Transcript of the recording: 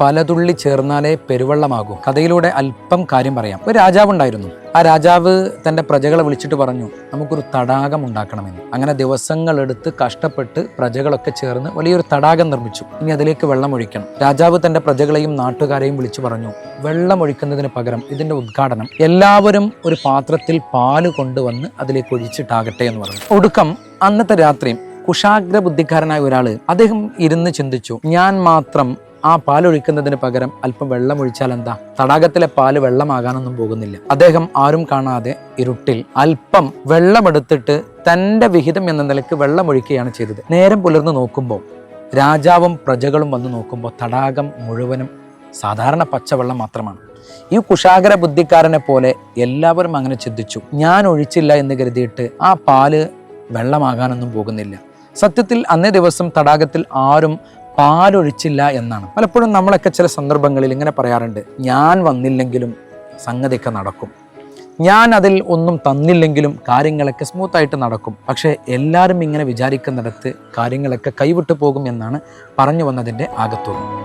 പലതുള്ളി ചേർന്നാലേ പെരുവെള്ളമാകൂ. കഥയിലൂടെ അല്പം കാര്യം പറയാം. ഒരു രാജാവ് ഉണ്ടായിരുന്നു ആ രാജാവ് തന്റെ പ്രജകളെ വിളിച്ചിട്ട് പറഞ്ഞു നമുക്കൊരു തടാകം ഉണ്ടാക്കണമെന്ന്. അങ്ങനെ ദിവസങ്ങളെടുത്ത് കഷ്ടപ്പെട്ട് പ്രജകളൊക്കെ ചേർന്ന് വലിയൊരു തടാകം നിർമ്മിച്ചു. ഇനി അതിലേക്ക് വെള്ളം ഒഴിക്കണം. രാജാവ് തന്റെ പ്രജകളെയും നാട്ടുകാരെയും വിളിച്ചു പറഞ്ഞു വെള്ളം ഒഴിക്കുന്നതിന് പകരം ഇതിന്റെ ഉദ്ഘാടനം എല്ലാവരും ഒരു പാത്രത്തിൽ പാൽ കൊണ്ടുവന്ന് അതിലേക്ക് ഒഴിച്ചിട്ടാകട്ടെ എന്ന് പറഞ്ഞു. ഒടുക്കം അന്നത്തെ രാത്രി കുശാഗ്ര ബുദ്ധിക്കാരനായ ഒരാൾ അദ്ദേഹം ഇരുന്ന് ചിന്തിച്ചു. ഞാൻ മാത്രം ആ പാലൊഴിക്കുന്നതിന് പകരം അല്പം വെള്ളം ഒഴിച്ചാൽ എന്താ? തടാകത്തിലെ പാൽ വെള്ളമാകാനൊന്നും പോകുന്നില്ല. അദ്ദേഹം ആരും കാണാതെ ഇരുട്ടിൽ അല്പം വെള്ളമെടുത്തിട്ട് തന്റെ വിഹിതം എന്ന നിലയ്ക്ക് വെള്ളം ഒഴിക്കുകയാണ് ചെയ്തത്. നേരം പുലർന്ന് നോക്കുമ്പോൾ രാജാവും പ്രജകളും വന്ന് നോക്കുമ്പോൾ തടാകം മുഴുവനും സാധാരണ പച്ചവെള്ളം മാത്രമാണ്. ഈ കുശാഗര ബുദ്ധിക്കാരനെ പോലെ എല്ലാവരും അങ്ങനെ ചിന്തിച്ചു. ഞാൻ ഒഴിച്ചില്ല എന്ന് കരുതിയിട്ട് ആ പാൽ വെള്ളമാകാനൊന്നും പോകുന്നില്ല. സത്യത്തിൽ അന്നേ ദിവസം തടാകത്തിൽ ആരും പാലൊഴിച്ചില്ല എന്നാണ്. പലപ്പോഴും നമ്മളൊക്കെ ചില സന്ദർഭങ്ങളിൽ ഇങ്ങനെ പറയാറുണ്ട് ഞാൻ വന്നില്ലെങ്കിലും സംഗതിയൊക്കെ നടക്കും. ഞാൻ അതിൽ ഒന്നും തന്നില്ലെങ്കിലും കാര്യങ്ങളൊക്കെ സ്മൂത്തായിട്ട് നടക്കും. പക്ഷേ എല്ലാവരും ഇങ്ങനെ വിചാരിക്കുന്നിടത്ത് കാര്യങ്ങളൊക്കെ കൈവിട്ടു പോകും എന്നാണ് പറഞ്ഞു വന്നതിന്റെ ആകത്തുള്ളൂ.